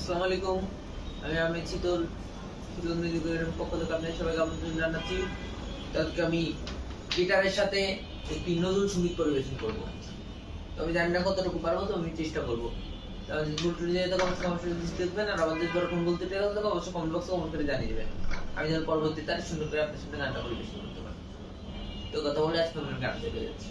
আসসালামু আলাইকুম। আমি আমি শীতল শীতল মেদিনীপুরের পক্ষ থেকে আপনাদের সবাইকে আমন্ত্রণ জানাচ্ছি। আজকে আমি গিটারের সাথে একটি নজরুল সংগীত পরিবেশন করব। তো আমি জানি না কতটুকু পারব, তো আমি চেষ্টা করব। আমি যেন পরবর্তীতে সুন্দর করে আপনার সাথে গানটা পরিবেশন করতে পারি। তো কথা বলে আজকে গান চলে যাচ্ছি।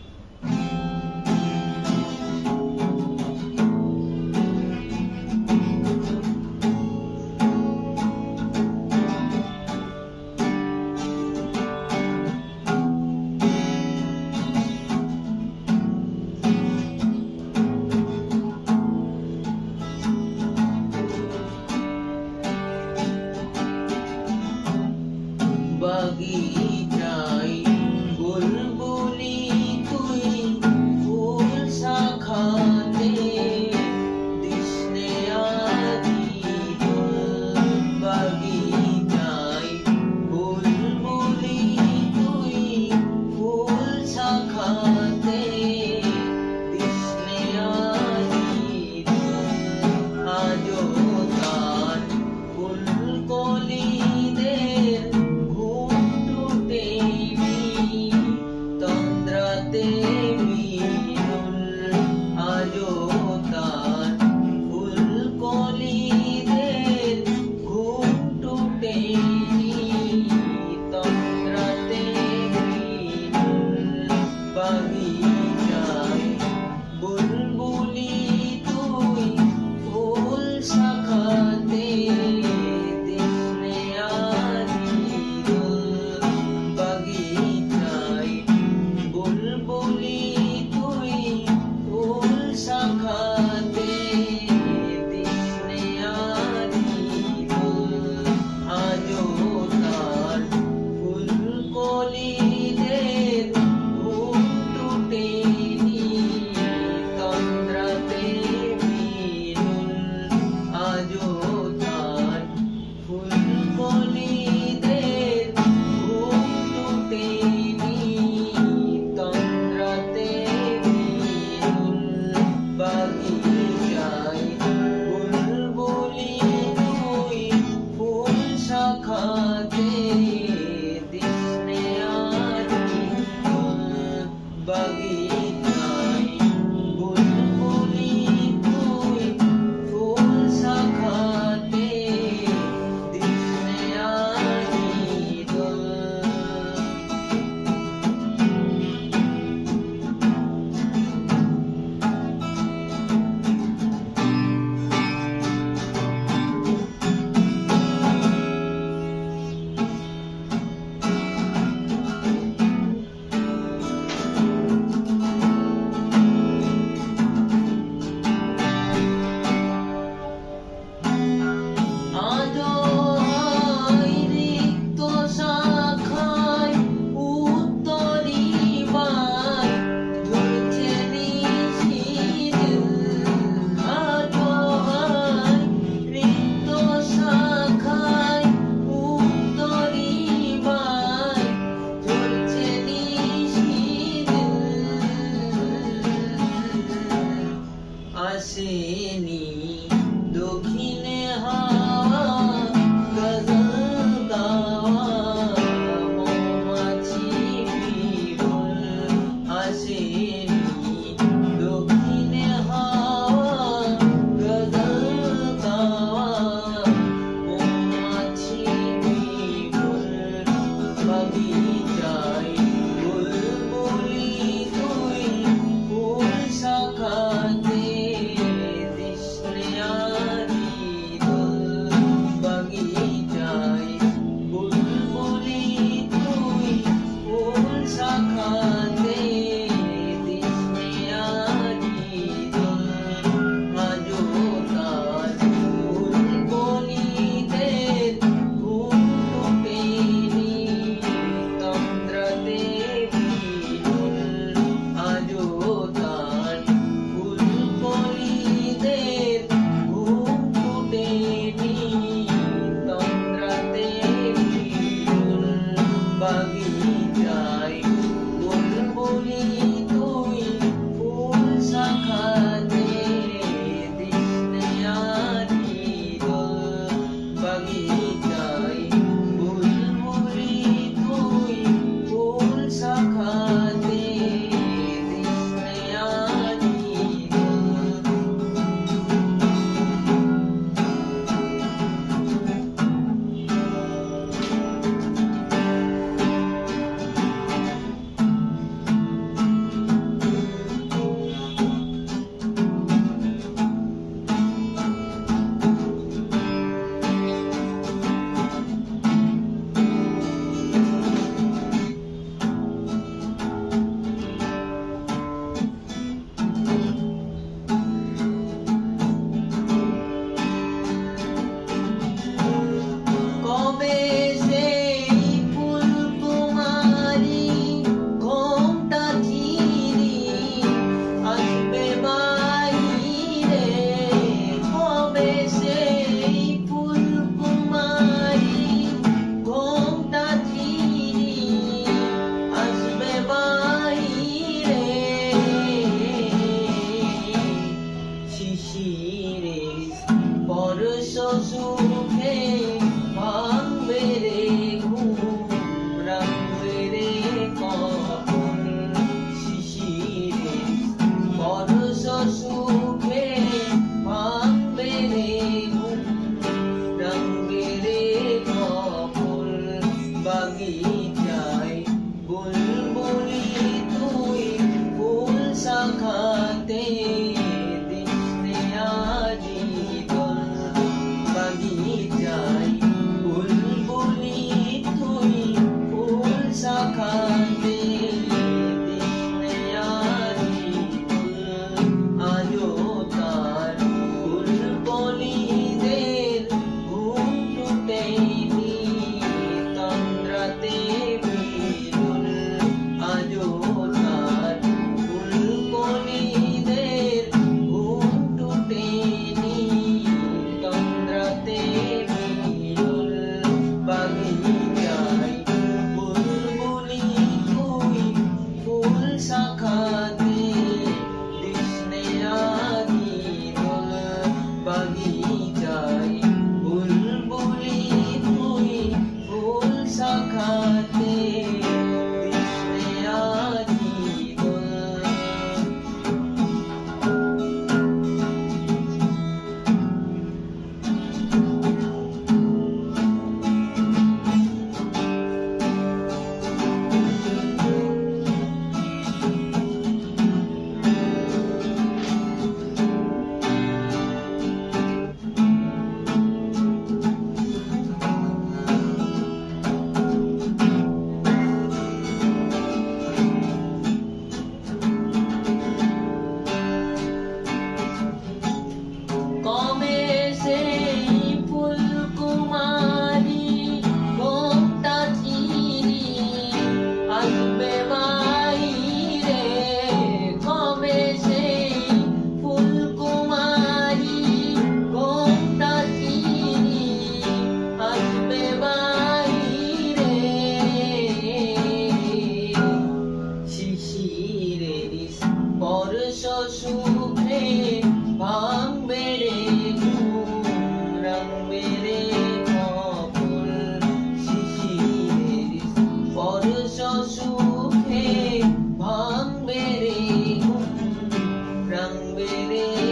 baby.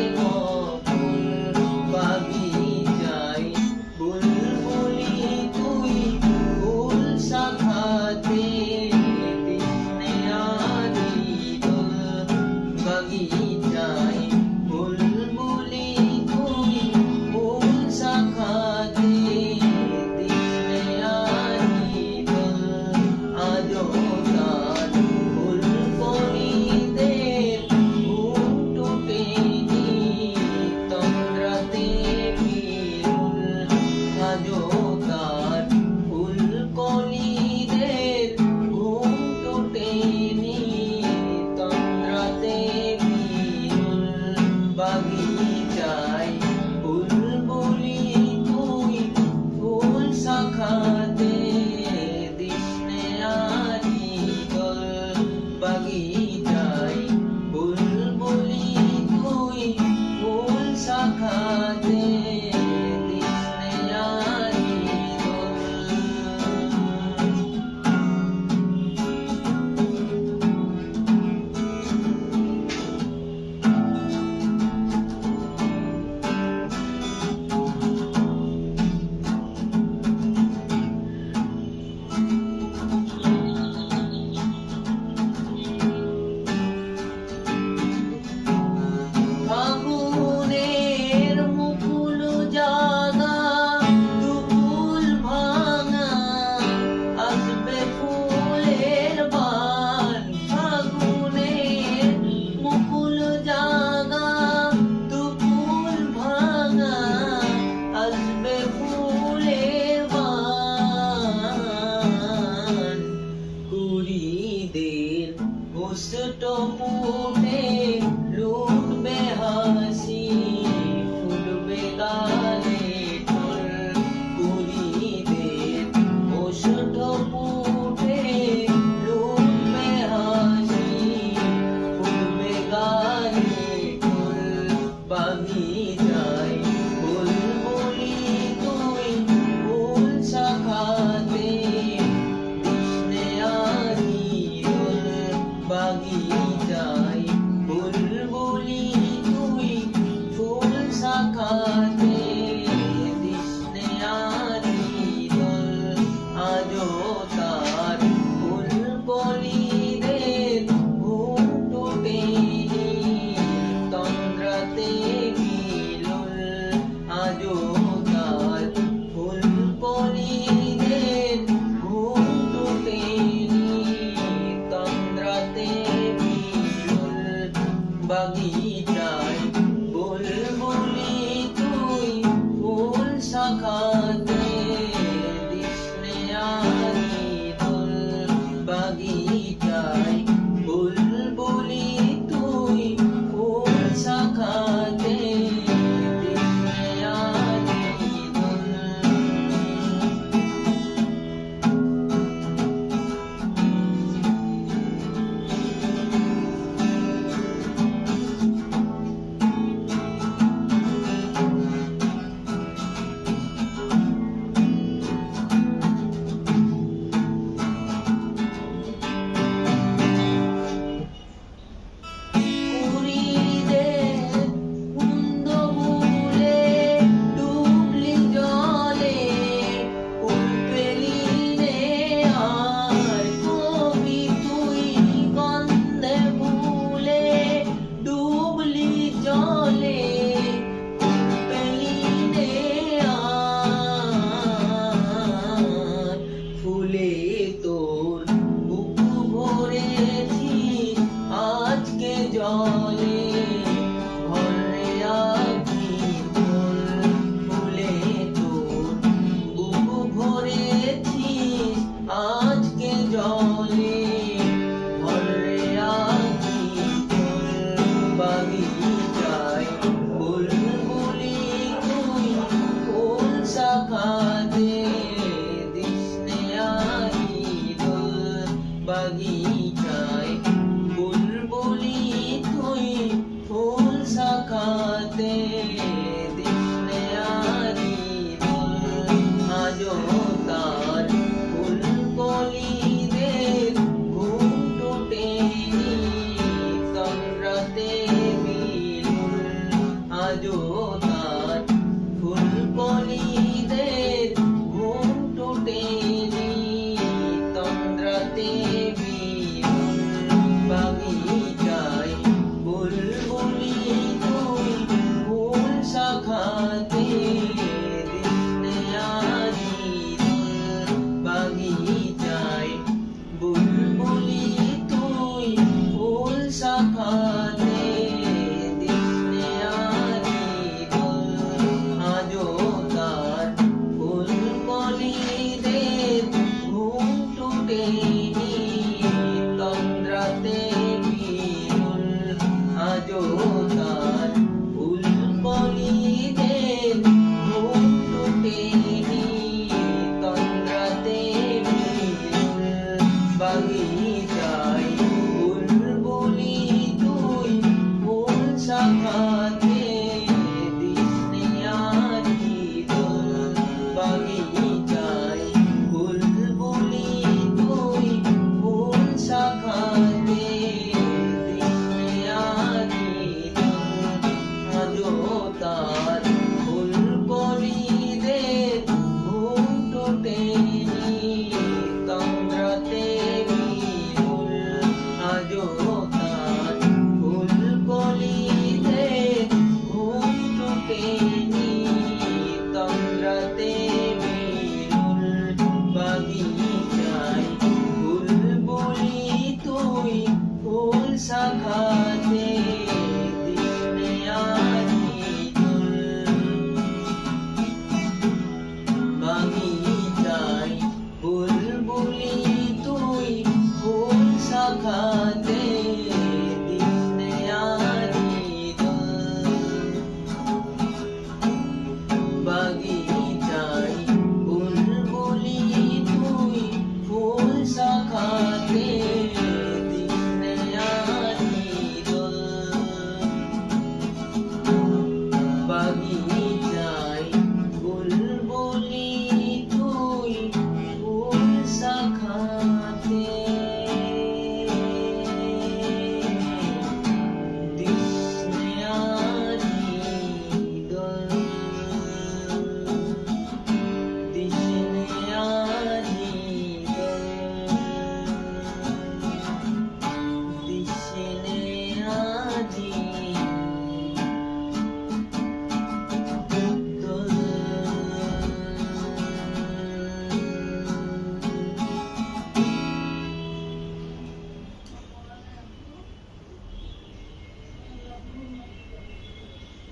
Hallelujah.